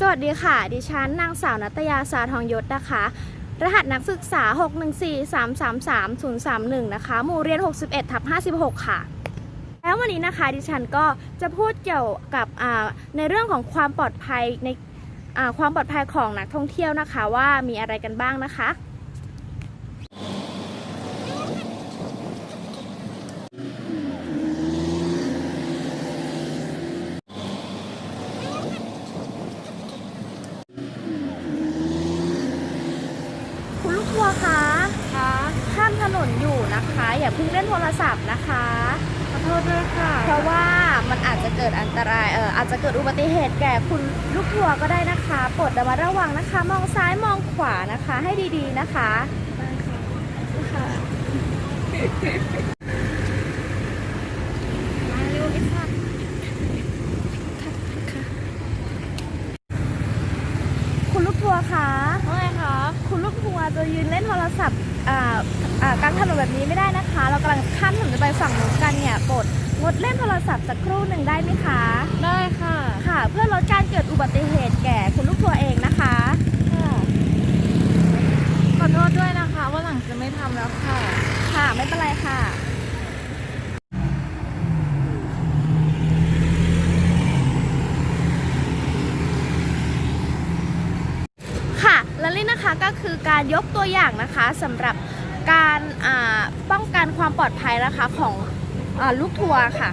สวัสดีค่ะ ดิฉันนางสาวนัตยาสาทองยศนะคะ รหัสนักศึกษา 614333031 นะคะ หมู่เรียน 61ทับ56 ค่ะ แล้ววันนี้นะคะดิฉันก็จะพูดเกี่ยวกับในเรื่องของความปลอดภัยในความปลอดภัยของนักท่องเที่ยวนะคะ ว่ามีอะไรกันบ้างนะคะ คุณลูกทัวร์คะคะข้ามถนนอยู่นะคะ อย่าเพิ่งเล่นโทรศัพท์นะคะขอโทษด้วยค่ะ เพราะว่ามันอาจจะเกิดอันตรายเอออาจจะเกิดอุบัติเหตุแก่คุณลูกทัวร์ก็ได้นะคะโปรดระมัดระวังนะคะ มองซ้ายมองขวานะคะ ให้ดีๆนะคะค่ะมาเร็วไอ้สัตว์คุณลูกทัวร์คะว่าไงคะ คุณลูกทัวร์จะยืนเล่นโทรศัพท์อ่าอ่ากลางถนนแบบนี้ไม่ได้นะคะ เรากำลังข้ามถนนจะไปฝั่งนู้นกันเนี่ยโปรดงดเล่นโทรศัพท์สักครู่หนึ่งได้ไหมคะ ได้ค่ะ ค่ะ เพื่อลดการเกิดอุบัติเหตุแก่คุณลูกทัวร์เองนะคะขอโทษด้วยนะคะว่าหลังจะไม่ทำแล้วค่ะ ค่ะไม่เป็นไรค่ะค่ะ และ นะคะก็คือการยกตัวอย่างนะคะสำหรับการป้องกันความปลอดภัยนะคะของอลูกทัวร์ค่ะ